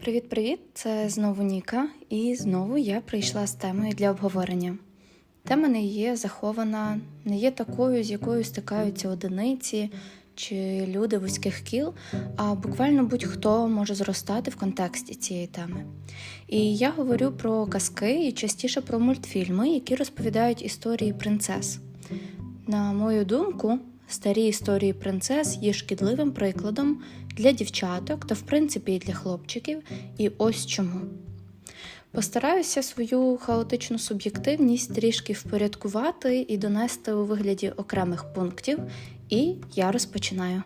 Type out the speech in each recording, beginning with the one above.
Привіт-привіт! Це знову Ніка, і знову я прийшла з темою для обговорення. Тема не є захована, не є такою, з якою стикаються одиниці чи люди вузьких кіл, а буквально будь-хто може зростати в контексті цієї теми. І я говорю про казки і частіше про мультфільми, які розповідають історії принцес. На мою думку, старі історії принцес є шкідливим прикладом для дівчаток та, в принципі, і для хлопчиків, і ось чому. Постараюся свою хаотичну суб'єктивність трішки впорядкувати і донести у вигляді окремих пунктів, і я розпочинаю.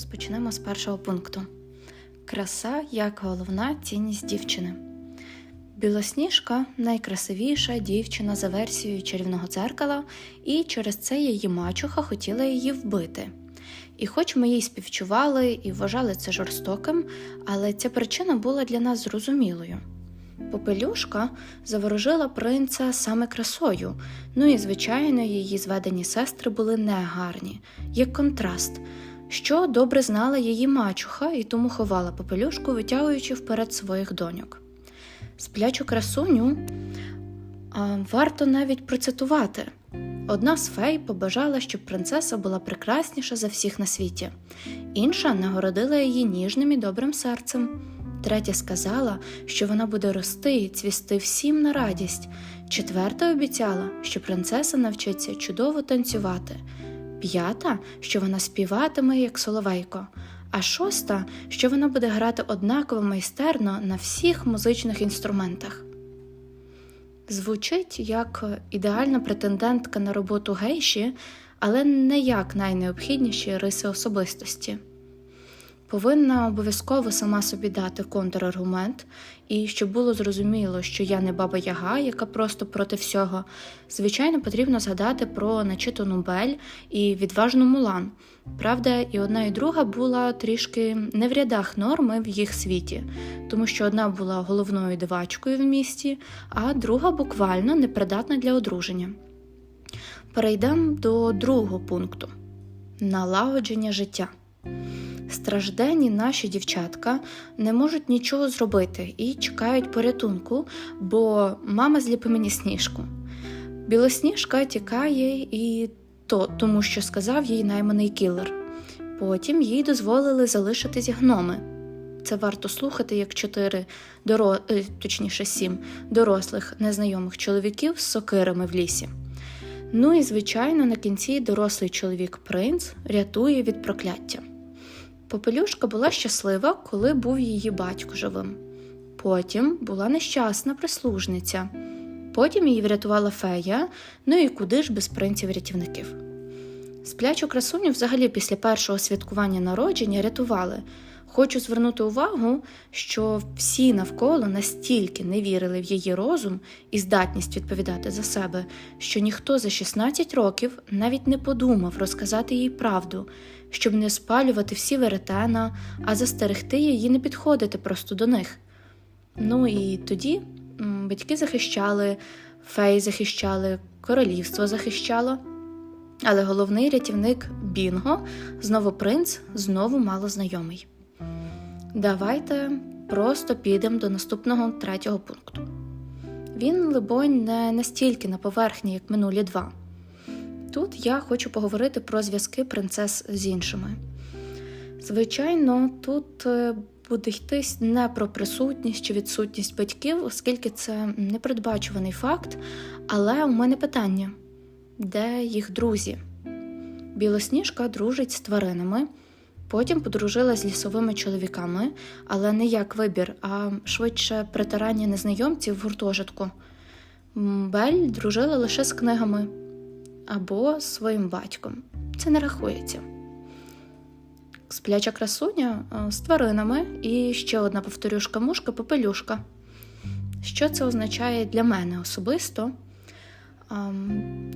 Розпочнемо з першого пункту. Краса як головна цінність дівчини. Білосніжка найкрасивіша дівчина за версією чарівного дзеркала, і через це її мачуха хотіла її вбити. І хоч ми їй співчували і вважали це жорстоким, але ця причина була для нас зрозумілою. Попелюшка заворожила принца саме красою, ну і, звичайно, її зведені сестри були негарні, як контраст, що добре знала її мачуха і тому ховала попелюшку, витягуючи вперед своїх доньок. Сплячу красуню а, варто навіть процитувати. Одна з фей побажала, щоб принцеса була прекрасніша за всіх на світі, інша нагородила її ніжним і добрим серцем. Третя сказала, що вона буде рости і цвісти всім на радість. Четверта обіцяла, що принцеса навчиться чудово танцювати. П'ята, що вона співатиме як соловейко, а шоста, що вона буде грати однаково майстерно на всіх музичних інструментах. Звучить як ідеальна претендентка на роботу гейші, але не як найнеобхідніші риси особистості. Повинна обов'язково сама собі дати контраргумент, і щоб було зрозуміло, що я не баба Яга, яка просто проти всього, звичайно, потрібно згадати про начитану Бель і відважну Мулан. Правда, і одна і друга була трішки не в рядах норми в їх світі, тому що одна була головною дивачкою в місті, а друга буквально непридатна для одруження. Перейдемо до другого пункту налагодження життя. Стражденні наші дівчатка не можуть нічого зробити і чекають порятунку, бо мама зліпи мені сніжку. Білосніжка тікає і то, тому що сказав їй найманий кілер. Потім їй дозволили залишитись гноми. Це варто слухати, як чотири доро... е, точніше сім дорослих незнайомих чоловіків з сокирами в лісі. Ну і, звичайно, на кінці дорослий чоловік принц рятує від прокляття. Попелюшка була щаслива, коли був її батько живим. Потім була нещасна прислужниця. Потім її врятувала фея, ну і куди ж без принців-рятівників. Сплячу красуню взагалі після першого святкування народження рятували. Хочу звернути увагу, що всі навколо настільки не вірили в її розум і здатність відповідати за себе, що ніхто за 16 років навіть не подумав розказати їй правду, щоб не спалювати всі веретена, а застерегти її не підходити просто до них. Ну і тоді батьки захищали, феї захищали, королівство захищало. Але головний рятівник Бінго, знову принц, знову мало знайомий. Давайте просто підемо до наступного третього пункту. Він, либонь, не настільки на поверхні, як минулі два. Тут я хочу поговорити про зв'язки принцес з іншими. Звичайно, тут е, буде йтись не про присутність чи відсутність батьків, оскільки це непередбачуваний факт. Але у мене питання: де їх друзі? Білосніжка дружить з тваринами, потім подружилась з лісовими чоловіками, але не як вибір, а швидше притирання незнайомців в гуртожитку. Бель дружила лише з книгами або з своїм батьком. Це не рахується. Спляча красуня е, з тваринами і ще одна повторюшка мушка попелюшка. Що це означає для мене особисто?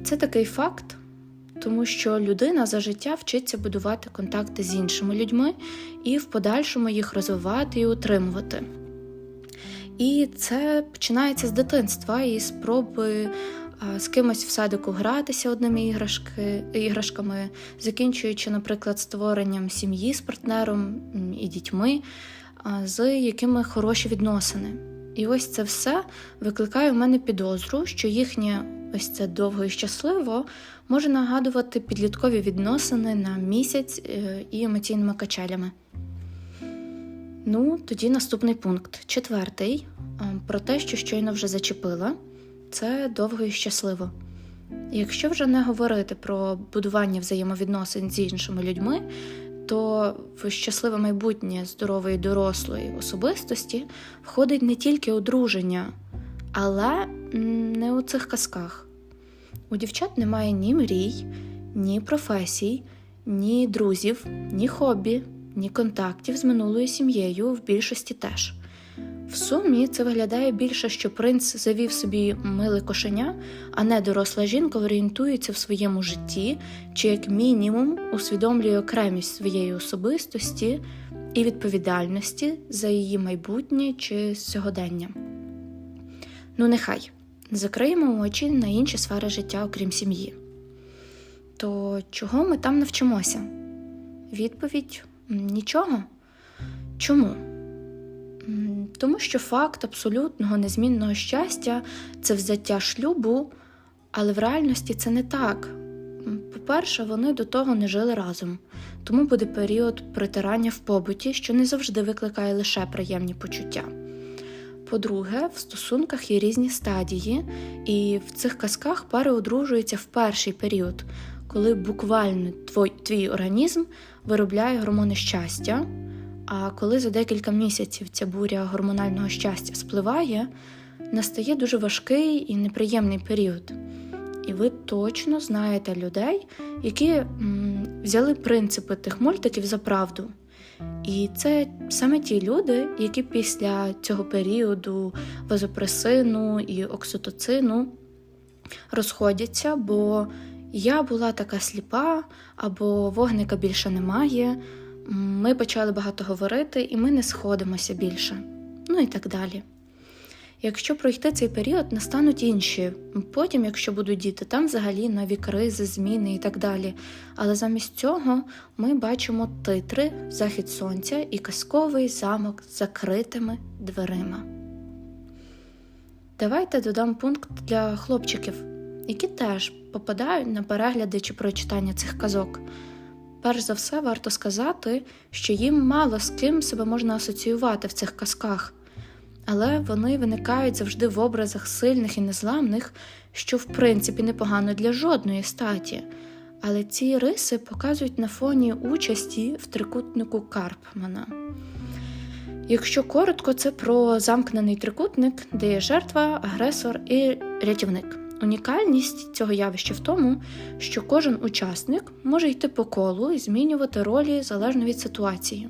Це такий факт, тому що людина за життя вчиться будувати контакти з іншими людьми і в подальшому їх розвивати і утримувати. І це починається з дитинства і спроби з кимось в садику гратися одними іграшки, іграшками, закінчуючи, наприклад, створенням сім'ї з партнером і дітьми, з якими хороші відносини. І ось це все викликає в мене підозру, що їхнє ось це довго і щасливо може нагадувати підліткові відносини на місяць е, і емоційними качелями. Ну, тоді наступний пункт. Четвертий про те, що щойно вже зачепила, це довго і щасливо. Якщо вже не говорити про будування взаємовідносин з іншими людьми, то в щасливе майбутнє здорової дорослої особистості входить не тільки одруження, але не у цих казках. У дівчат немає ні мрій, ні професій, ні друзів, ні хобі, ні контактів з минулою сім'єю в більшості теж. В сумі це виглядає більше, що принц завів собі миле кошеня, а не доросла жінка орієнтується в своєму житті чи, як мінімум, усвідомлює окремість своєї особистості і відповідальності за її майбутнє чи сьогодення. Ну, нехай закриємо очі на інші сфери життя, окрім сім'ї. То чого ми там навчимося? Відповідь нічого. Чому? Тому що факт абсолютного незмінного щастя це взяття шлюбу, але в реальності це не так. По-перше, вони до того не жили разом, тому буде період притирання в побуті, що не завжди викликає лише приємні почуття. По-друге, в стосунках є різні стадії, і в цих казках пари одружуються в перший період, коли буквально твій, твій організм виробляє гормони щастя. А коли за декілька місяців ця буря гормонального щастя спливає, настає дуже важкий і неприємний період. І ви точно знаєте людей, які м, взяли принципи тих мультиків за правду. І це саме ті люди, які після цього періоду вазопресину і окситоцину розходяться, бо я була така сліпа, або вогника більше немає. Ми почали багато говорити, і ми не сходимося більше, ну і так далі. Якщо пройти цей період, настануть інші. Потім, якщо будуть діти, там взагалі нові кризи, зміни і так далі. Але замість цього ми бачимо титри, захід сонця і казковий замок з закритими дверима. Давайте додам пункт для хлопчиків, які теж попадають на перегляди чи прочитання цих казок. Перш за все, варто сказати, що їм мало з ким себе можна асоціювати в цих казках, але вони виникають завжди в образах сильних і незламних, що в принципі непогано для жодної статі. Але ці риси показують на фоні участі в трикутнику Карпмана. Якщо коротко, це про замкнений трикутник, де є жертва, агресор і рятівник. Унікальність цього явища в тому, що кожен учасник може йти по колу і змінювати ролі залежно від ситуації.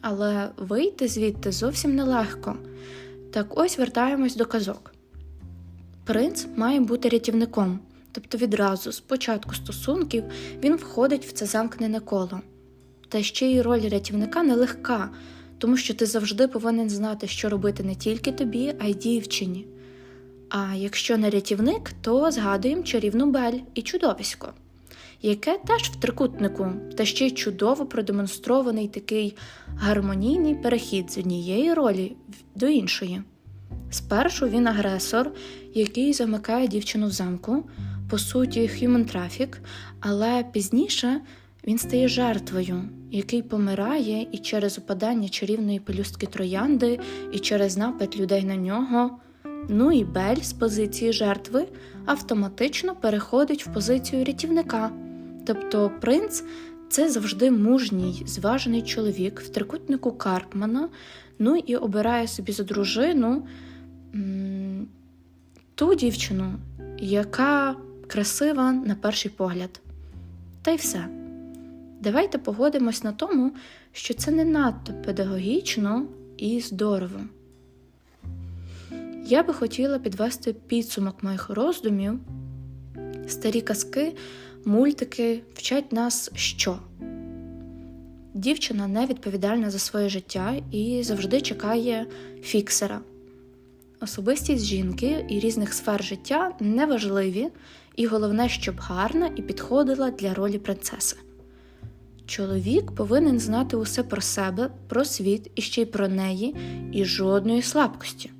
Але вийти звідти зовсім нелегко. Так ось вертаємось до казок. Принц має бути рятівником, тобто відразу з початку стосунків він входить в це замкнене коло. Та ще й роль рятівника нелегка, тому що ти завжди повинен знати, що робити не тільки тобі, а й дівчині. А якщо не рятівник, то згадуємо чарівну Бель і чудовисько, яке теж в трикутнику, та ще й чудово продемонстрований такий гармонійний перехід з однієї ролі до іншої. Спершу він агресор, який замикає дівчину в замку, по суті, human traffic, але пізніше він стає жертвою, який помирає і через упадання чарівної пелюстки троянди, і через напад людей на нього. Ну і Бель з позиції жертви автоматично переходить в позицію рятівника. Тобто принц це завжди мужній, зважений чоловік в трикутнику Карпмана, ну і обирає собі за дружину ту дівчину, яка красива на перший погляд. Та й все. Давайте погодимось на тому, що це не надто педагогічно і здорово. Я би хотіла підвести підсумок моїх роздумів. Старі казки, мультики вчать нас що? Дівчина не відповідальна за своє життя і завжди чекає фіксера, особистість жінки і різних сфер життя неважливі, і головне, щоб гарна і підходила для ролі принцеси. Чоловік повинен знати усе про себе, про світ і ще й про неї, і жодної слабкості.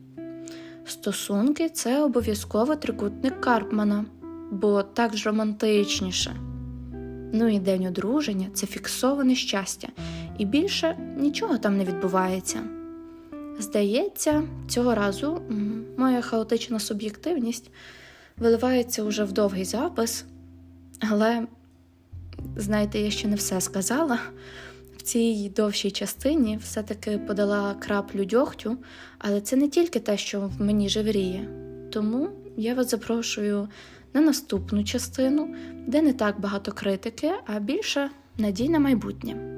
Стосунки це обов'язково трикутник Карпмана, бо так ж романтичніше. Ну і день одруження це фіксоване щастя, і більше нічого там не відбувається. Здається, цього разу моя хаотична суб'єктивність виливається уже в довгий запис, але, знаєте, я ще не все сказала. Цій довшій частині все-таки подала краплю дьогтю, але це не тільки те, що в мені живріє. Тому я вас запрошую на наступну частину, де не так багато критики, а більше надій на майбутнє.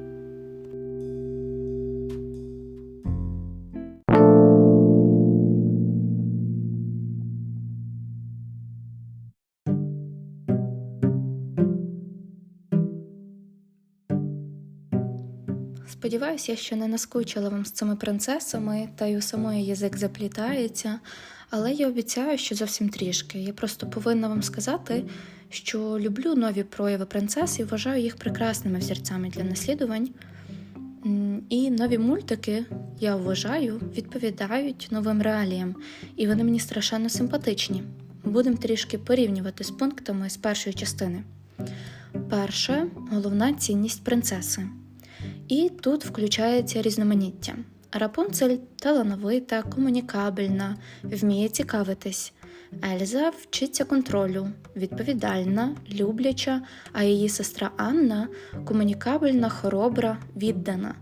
Сподіваюся, ще не наскучила вам з цими принцесами, та й у самої язик заплітається, але я обіцяю, що зовсім трішки. Я просто повинна вам сказати, що люблю нові прояви принцес і вважаю їх прекрасними взірцями для наслідувань. І нові мультики, я вважаю, відповідають новим реаліям, і вони мені страшенно симпатичні. Будемо трішки порівнювати з пунктами з першої частини. Перше головна цінність принцеси. І тут включається різноманіття. Рапунцель талановита, комунікабельна, вміє цікавитись. Ельза вчиться контролю, відповідальна, любляча, а її сестра Анна комунікабельна, хоробра, віддана.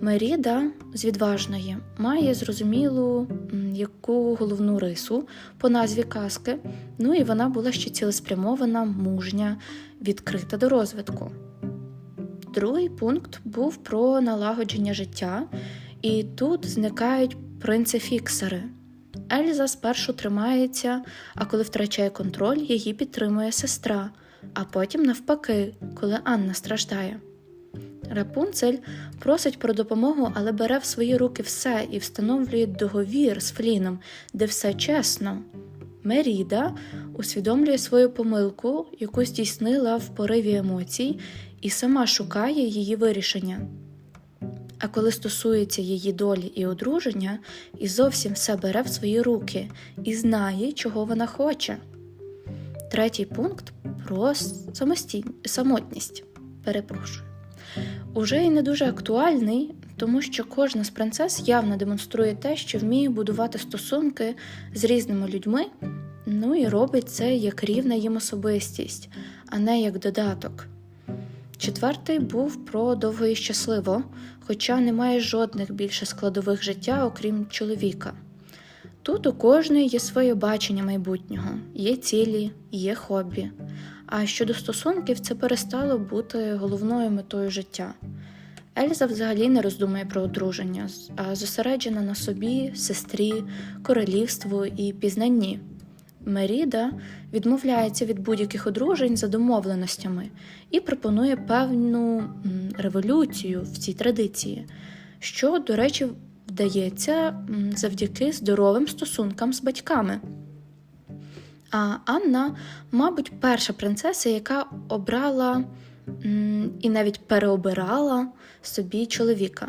Меріда з відважної має зрозумілу яку головну рису по назві казки, ну і вона була ще цілеспрямована, мужня, відкрита до розвитку. Другий пункт був про налагодження життя, і тут зникають принци-фіксери. Ельза спершу тримається, а коли втрачає контроль, її підтримує сестра, а потім навпаки, коли Анна страждає. Рапунцель просить про допомогу, але бере в свої руки все і встановлює договір з Фліном, де все чесно. Меріда усвідомлює свою помилку, яку здійснила в пориві емоцій, і сама шукає її вирішення. А коли стосується її долі і одруження, і зовсім все бере в свої руки і знає, чого вона хоче. Третій пункт про самостій... самотність. Перепрошую. Уже і не дуже актуальний, тому що кожна з принцес явно демонструє те, що вміє будувати стосунки з різними людьми, ну і робить це як рівна їм особистість, а не як додаток. Четвертий був про довго і щасливо, хоча немає жодних більше складових життя, окрім чоловіка. Тут у кожної є своє бачення майбутнього, є цілі, є хобі. А щодо стосунків, це перестало бути головною метою життя. Ельза взагалі не роздумує про одруження, а зосереджена на собі, сестрі, королівству і пізнанні. Меріда відмовляється від будь-яких одружень за домовленостями і пропонує певну революцію в цій традиції, що, до речі, вдається завдяки здоровим стосункам з батьками. А Анна, мабуть, перша принцеса, яка обрала і навіть переобирала собі чоловіка.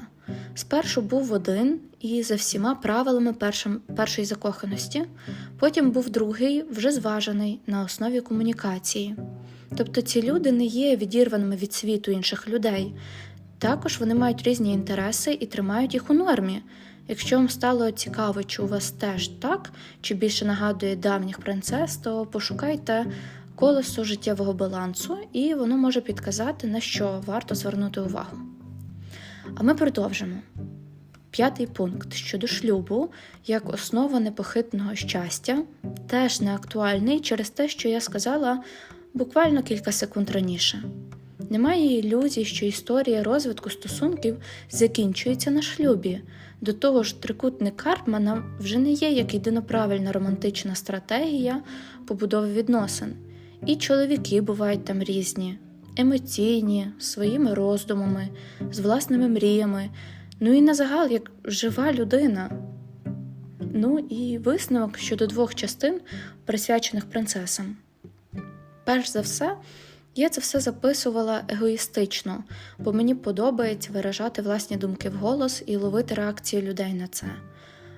Спершу був один і за всіма правилами першим, першої закоханості, потім був другий, вже зважений на основі комунікації. Тобто ці люди не є відірваними від світу інших людей. Також вони мають різні інтереси і тримають їх у нормі. Якщо вам стало цікаво, чи у вас теж так, чи більше нагадує давніх принцес, то пошукайте колесо життєвого балансу, і воно може підказати, на що варто звернути увагу. А ми продовжимо. П'ятий пункт щодо шлюбу як основа непохитного щастя теж не актуальний через те, що я сказала буквально кілька секунд раніше. Немає ілюзій, що історія розвитку стосунків закінчується на шлюбі. До того ж, трикутник Карпмана вже не є як єдиноправильна романтична стратегія побудови відносин. І чоловіки бувають там різні, емоційні, своїми роздумами, з власними мріями, ну і на загал як жива людина. Ну і висновок щодо двох частин, присвячених принцесам. Перш за все, я це все записувала егоїстично, бо мені подобається виражати власні думки вголос і ловити реакції людей на це.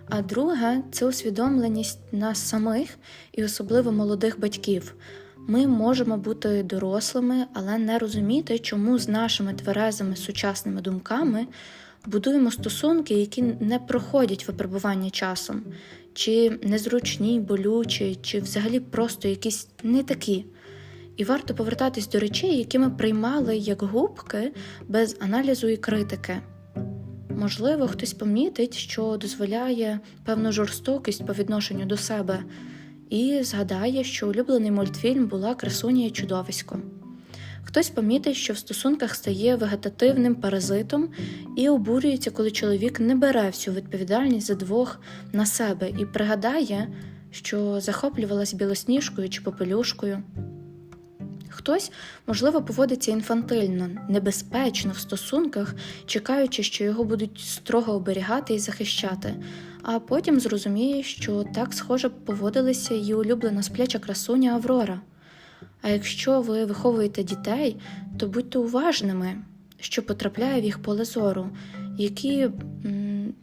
А друге, це усвідомленість нас самих і особливо молодих батьків. Ми можемо бути дорослими, але не розуміти, чому з нашими тверезими сучасними думками будуємо стосунки, які не проходять випробування часом, чи незручні, болючі, чи взагалі просто якісь не такі. І варто повертатись до речей, які ми приймали як губки без аналізу і критики. Можливо, хтось помітить, що дозволяє певну жорстокість по відношенню до себе, і згадає, що улюблений мультфільм була красуня і чудовисько. Хтось помітить, що в стосунках стає вегетативним паразитом і обурюється, коли чоловік не бере всю відповідальність за двох на себе і пригадає, що захоплювалась білосніжкою чи попелюшкою. Хтось, можливо, поводиться інфантильно, небезпечно в стосунках, чекаючи, що його будуть строго оберігати і захищати, а потім зрозуміє, що так схоже поводилися її улюблена спляча красуня Аврора. А якщо ви виховуєте дітей, то будьте уважними, що потрапляє в їх поле зору, які, м,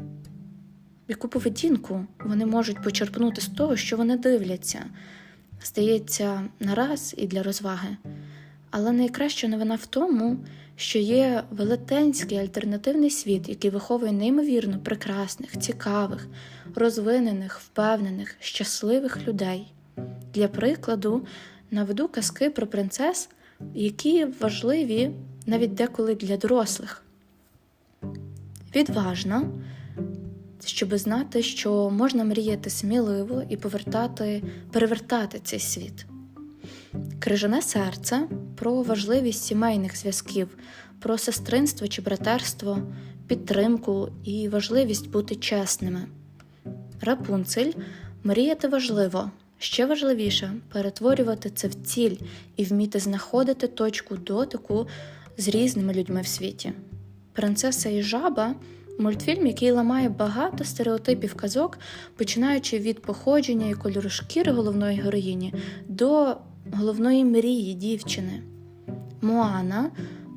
яку поведінку вони можуть почерпнути з того, що вони дивляться. Стається нараз і для розваги. Але найкраща новина в тому, що є велетенський альтернативний світ, який виховує неймовірно прекрасних, цікавих, розвинених, впевнених, щасливих людей. Для прикладу, наведу казки про принцес, які важливі навіть деколи для дорослих. Відважна, щоб знати, що можна мріяти сміливо і повертати, перевертати цей світ. Крижане серце про важливість сімейних зв'язків, про сестринство чи братерство, підтримку і важливість бути чесними. Рапунцель мріяти важливо, ще важливіше перетворювати це в ціль і вміти знаходити точку дотику з різними людьми в світі. Принцеса і жаба мультфільм, який ламає багато стереотипів казок, починаючи від походження і кольору шкіри головної героїні до головної мрії дівчини. Моана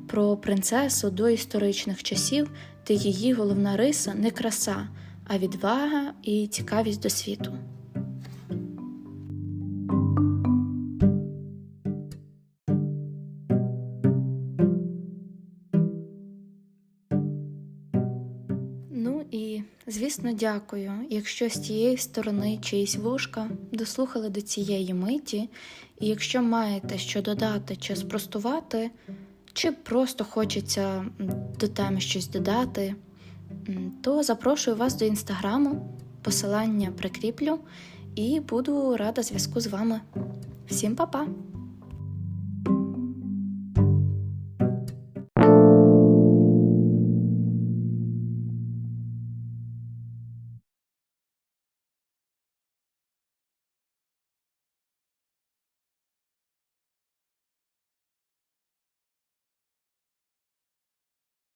про принцесу до історичних часів, де її головна риса не краса, а відвага і цікавість до світу. Звісно, дякую, якщо з тієї сторони чиїсь вушка дослухали до цієї миті, і якщо маєте що додати чи спростувати, чи просто хочеться до теми щось додати, то запрошую вас до інстаграму, посилання прикріплю і буду рада зв'язку з вами. Всім па-па!